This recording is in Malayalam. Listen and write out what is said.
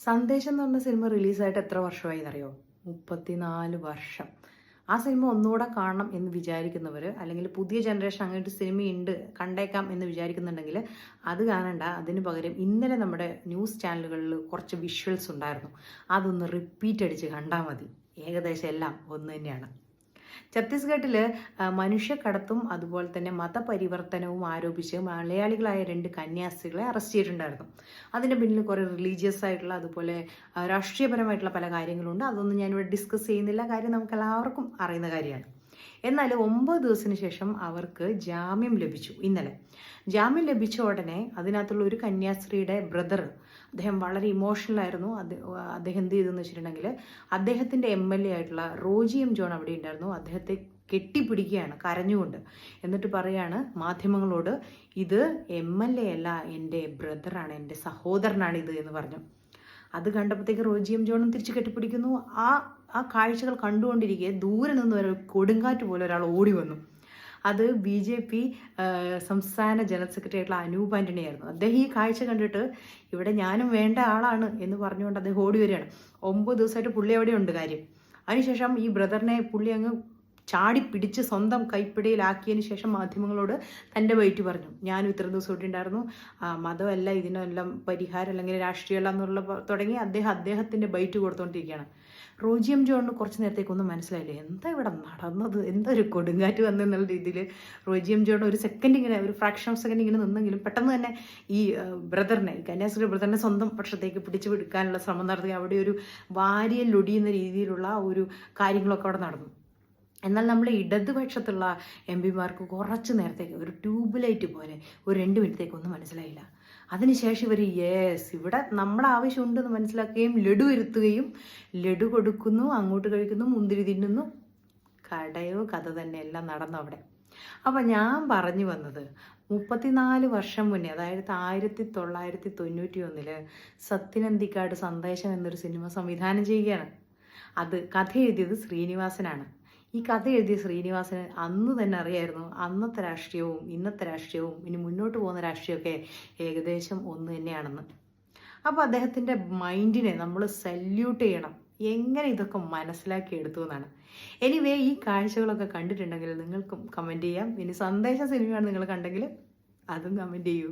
സന്ദേശം എന്ന് പറഞ്ഞ സിനിമ റിലീസായിട്ട് എത്ര വർഷമായി എന്നറിയോ മുപ്പത്തിനാല് വർഷം. ആ സിനിമ ഒന്നുകൂടെ കാണണം എന്ന് വിചാരിക്കുന്നവർ അല്ലെങ്കിൽ പുതിയ ജനറേഷൻ അങ്ങനെ ഒരു സിനിമയുണ്ട് കണ്ടേക്കാം എന്ന് വിചാരിക്കുന്നുണ്ടെങ്കിൽ അത് കാണണ്ട. അതിന് പകരം ഇന്നലെ നമ്മുടെ ന്യൂസ് ചാനലുകളിൽ കുറച്ച് വിഷ്വൽസ് ഉണ്ടായിരുന്നു. അതൊന്ന് റിപ്പീറ്റ് അടിച്ച് കണ്ടാൽ മതി. ഏകദേശം എല്ലാം ഒന്ന് തന്നെയാണ്. ഛത്തീസ്ഗഡിൽ മനുഷ്യക്കടത്തും അതുപോലെ തന്നെ മതപരിവർത്തനവും ആരോപിച്ച് മലയാളികളായ രണ്ട് കന്യാസ്ത്രീകളെ അറസ്റ്റ് ചെയ്തിട്ടുണ്ടായിരുന്നു. അതിന്റെ പിന്നിൽ കുറേ റിലീജിയസ് ആയിട്ടുള്ള അതുപോലെ രാഷ്ട്രീയപരമായിട്ടുള്ള പല കാര്യങ്ങളുണ്ട്. അതൊന്നും ഞാനിവിടെ ഡിസ്കസ് ചെയ്യുന്നില്ല. കാര്യം നമുക്ക് എല്ലാവർക്കും അറിയുന്ന കാര്യമാണ്. എന്നാൽ ഒമ്പത് ദിവസത്തിന് ശേഷം അവർക്ക് ജാമ്യം ലഭിച്ചു ഇന്നലെ. ജാമ്യം ലഭിച്ച ഉടനെ അതിനകത്തുള്ള ഒരു കന്യാസ്ത്രീയുടെ ബ്രദർ അദ്ദേഹം വളരെ ഇമോഷണൽ ആയിരുന്നു. അദ്ദേഹം എന്ത് ചെയ്തെന്ന് വെച്ചിട്ടുണ്ടെങ്കിൽ അദ്ദേഹത്തിന്റെ എം എൽ എ ആയിട്ടുള്ള റോജി എം ജോൺ അവിടെ ഉണ്ടായിരുന്നു. അദ്ദേഹത്തെ കെട്ടിപ്പിടിക്കുകയാണ് കരഞ്ഞുകൊണ്ട്. എന്നിട്ട് പറയാണ് മാധ്യമങ്ങളോട് ഇത് എം എൽ എ അല്ല എന്റെ ബ്രദറാണ് എന്റെ സഹോദരനാണ് ഇത് എന്ന് പറഞ്ഞു. അത് കണ്ടപ്പോഴത്തേക്ക് റോജി എം ജോണും തിരിച്ച് കെട്ടിപ്പിടിക്കുന്നു. ആ ആ കാഴ്ചകൾ കണ്ടുകൊണ്ടിരിക്കെ ദൂരെ നിന്ന് ഒരു കൊടുങ്കാറ്റ് പോലെ ഒരാൾ ഓടി വന്നു. അത് ബി ജെ പി സംസ്ഥാന ജനറൽ സെക്രട്ടറി ആയിട്ടുള്ള അനൂപ് ആന്റണി ആയിരുന്നു അദ്ദേഹം ഈ കാഴ്ച കണ്ടിട്ട് ഇവിടെ ഞാനും വേണ്ട ആളാണ് എന്ന് പറഞ്ഞുകൊണ്ട് അദ്ദേഹം ഓടി വരികയാണ്. ഒമ്പത് ദിവസമായിട്ട് പുള്ളി എവിടെ ഉണ്ട് കാര്യം. അതിനുശേഷം ഈ ബ്രദറിനെ പുള്ളി അങ്ങ് ചാടി പിടിച്ച് സ്വന്തം കൈപ്പിടിയിലാക്കിയതിന് ശേഷം മാധ്യമങ്ങളോട് തന്റെ വൈറ്റ് പറഞ്ഞു. ഞാനും ഇത്ര ദിവസം ഇവിടെ ഉണ്ടായിരുന്നു. മതമല്ല ഇതിനെല്ലാം പരിഹാരം അല്ലെങ്കിൽ രാഷ്ട്രീയമല്ല എന്നുള്ള തുടങ്ങി അദ്ദേഹം അദ്ദേഹത്തിന്റെ ബൈറ്റ് കൊടുത്തുകൊണ്ടിരിക്കുകയാണ്. റോജിയം ജോണിന് കുറച്ച് നേരത്തേക്ക് ഒന്നും മനസ്സിലായില്ല. എന്താ ഇവിടെ നടന്നത്? എന്താ ഒരു കൊടുങ്കാറ്റ് വന്നെന്നുള്ള രീതിയിൽ റോജിയം ജോൺ ഒരു സെക്കൻഡ് ഇങ്ങനെ ഒരു ഫ്രാക്ഷൻ ഓഫ് സെക്കൻഡ് ഇങ്ങനെ നിന്നെങ്കിലും പെട്ടെന്ന് തന്നെ ഈ ബ്രദറിനെ കന്യാസ്ത്രീ ബ്രദറിനെ സ്വന്തം പക്ഷത്തേക്ക് പിടിച്ചു വിടുക്കാനുള്ള ശ്രമം നടത്തി അവിടെ ഒരു വാരിയൽ ഒടിയുന്ന രീതിയിലുള്ള ഒരു കാര്യങ്ങളൊക്കെ അവിടെ നടന്നു. എന്നാൽ നമ്മൾ ഇടതുപക്ഷത്തുള്ള എം പിമാർക്ക് കുറച്ച് നേരത്തേക്ക് ഒരു ട്യൂബ് ലൈറ്റ് പോലെ ഒരു രണ്ട് മിനിറ്റത്തേക്ക് ഒന്നും മനസ്സിലായില്ല. അതിനുശേഷം ഇവർ യേസ് ഇവിടെ നമ്മുടെ ആവശ്യമുണ്ടെന്ന് മനസ്സിലാക്കുകയും ലഡു വരുത്തുകയും ലഡു കൊടുക്കുന്നു അങ്ങോട്ട് കഴിക്കുന്നു മുന്തിരി തിന്നുന്നു. കടയോ കഥ തന്നെ എല്ലാം നടന്നു അവിടെ. അപ്പം ഞാൻ പറഞ്ഞു വന്നത് മുപ്പത്തിനാല് വർഷം മുന്നേ അതായത് ആയിരത്തി തൊള്ളായിരത്തി തൊണ്ണൂറ്റി ഒന്നിൽ സത്യനന്ദിക്കാട് സന്ദേശം എന്നൊരു സിനിമ സംവിധാനം ചെയ്യുകയാണ്. അത് കഥ എഴുതിയത് ശ്രീനിവാസനാണ്. ഈ കഥ എഴുതിയ ശ്രീനിവാസന് അന്ന് തന്നെ അറിയായിരുന്നു അന്നത്തെ രാഷ്ട്രീയവും ഇന്നത്തെ രാഷ്ട്രീയവും ഇനി മുന്നോട്ട് പോകുന്ന രാഷ്ട്രീയമൊക്കെ ഏകദേശം ഒന്ന് തന്നെയാണെന്ന്. അപ്പോൾ അദ്ദേഹത്തിന്റെ മൈൻഡിനെ നമ്മൾ സല്യൂട്ട് ചെയ്യണം. എങ്ങനെ ഇതൊക്കെ മനസ്സിലാക്കി എടുത്തു എന്നാണ്. എനിവേ ഈ കാഴ്ചകളൊക്കെ കണ്ടിട്ടുണ്ടെങ്കിൽ നിങ്ങൾക്കും കമന്റ് ചെയ്യാം. ഇനി സന്ദേശ സിനിമയാണ് നിങ്ങൾ കണ്ടെങ്കിൽ അതും കമന്റ് ചെയ്യൂ.